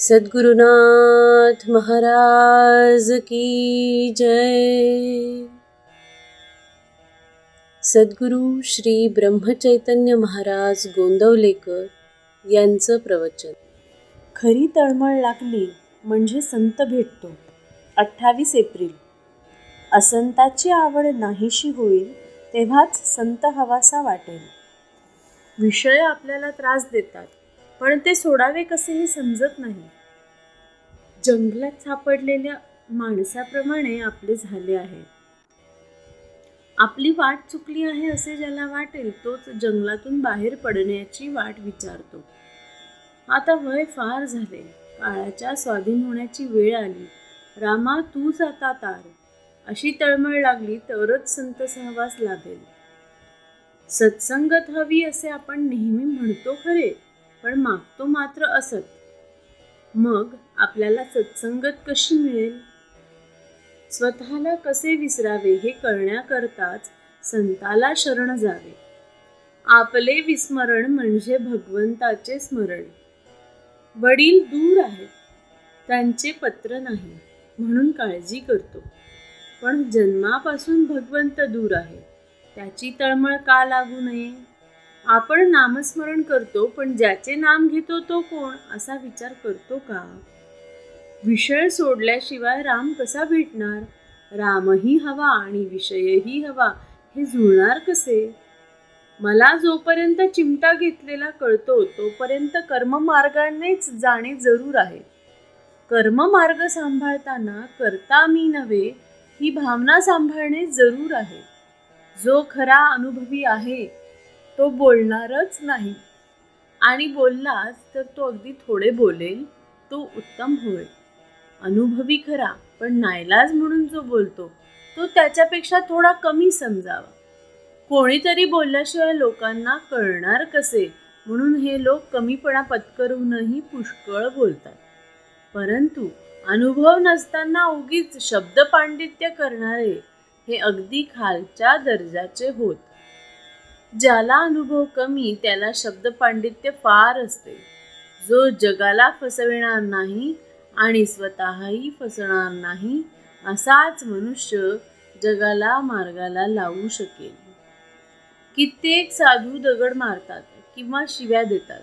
सद्गुरुनाथ महाराज की जय। सद्गुरु श्री ब्रह्मचैतन्य महाराज गोंदवलेकर यांचं प्रवचन. खरी तळमळ लागली म्हणजे संत भेटतो. अठ्ठावीस एप्रिल. असंताची आवड नाहीशी होईल तेव्हाच संत हवासा वाटेल. विषय आपल्याला त्रास देतात. पण ते सोडावे कसेही समजत नाही. जंगलात सापडलेल्या माणसाप्रमाणे आपले झाले आहे. आपली वाट चुकली आहे असे ज्याला वाटेल तोच जंगलातून बाहेर पडण्याची वाट विचारतो. आता वय फार झाले. काळाच्या स्वाधीन होण्याची वेळ आली. रामा तूच आता तार. अशी तळमळ लागली तरच संत सहवास लाभेल. सत्संगत हवी असे आपण नेहमी म्हणतो खरे. पण मागतो मात्र असत. मग आपल्याला सत्संगत कशी मिळेल? स्वतःला कसे विसरावे हे कळण्याकरताच संताला शरण जावे. आपले विस्मरण म्हणजे भगवंताचे स्मरण. वडील दूर आहेत त्यांचे पत्र नाही म्हणून काळजी करतो. पण जन्मापासून भगवंत दूर आहे त्याची तळमळ का लागू नये? आपण नामस्मरण करतो पण ज्याचे नाम घेतो तो कोण असा विचार करतो का? विषय सोडल्याशिवाय राम कसा भेटणार? रामही हवा आणि विषयही हवा हे जुळणार कसे? मला जोपर्यंत चिमटा घेतलेला कळतो तोपर्यंत कर्ममार्गानेच जाणे जरूर आहे. कर्ममार्ग सांभाळताना करता मी नव्हे ही भावना सांभाळणे जरूर आहे. जो खरा अनुभवी आहे तो बोलणारच नाही. आणि बोललास तर तो अगदी थोडे बोलेल तो उत्तम होईल. अनुभवी खरा पण नायलाज म्हणून जो बोलतो तो त्याच्यापेक्षा थोडा कमी समजावा. कोणीतरी बोलल्याशिवाय लोकांना कळणार कसे? म्हणून हे लोक कमीपणा पत्करूनही पुष्कळ बोलतात. परंतु अनुभव नसताना उगीच शब्द पांडित्य करणारे हे अगदी खालच्या दर्जाचे होत. ज्याला अनुभव कमी त्याला शब्द पांडित्य फार असते. जो जगाला फसविणार नाही आणि स्वतःही फसणार नाही असाच मनुष्य जगाला मार्गाला लावू शकेल. कित्येक साधू दगड मारतात किंवा शिव्या देतात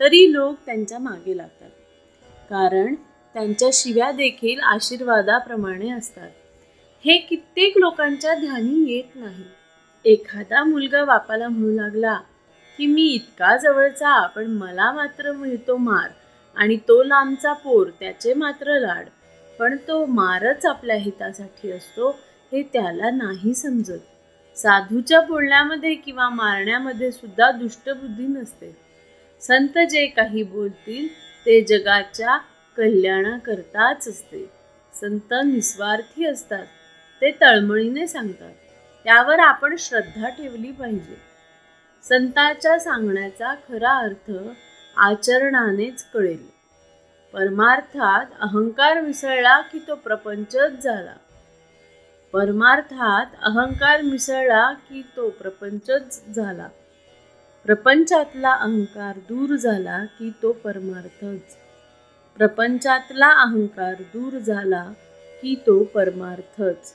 तरी लोक त्यांच्या मागे लागतात. कारण त्यांच्या शिव्या देखील आशीर्वादाप्रमाणे असतात. हे कित्येक लोकांच्या ध्यानी येत नाही. एखादा मुलगा बापाला म्हणू लागला की मी इतका जवळचा पण मला मात्र मिळतो मार आणि तो लांबचा पोर त्याचे मात्र लाड. पण तो मारच आपल्या हितासाठी असतो हे त्याला नाही समजत. साधूच्या बोलण्यामध्ये किंवा मारण्यामध्ये सुद्धा दुष्टबुद्धी नसते. संत जे काही बोलतील ते जगाच्या कल्याणाकरताच असते. संत निस्वार्थी असतात ते तळमळीने सांगतात. त्यावर आपण श्रद्धा ठेवली पाहिजे. संताच्या सांगण्याचा खरा अर्थ आचरणानेच कळेल. परमार्थात अहंकार मिसळला की तो प्रपंचच झाला. परमार्थात अहंकार मिसळला की तो प्रपंचच झाला. प्रपंचातला अहंकार दूर झाला की तो परमार्थच. प्रपंचातला अहंकार दूर झाला की तो परमार्थच.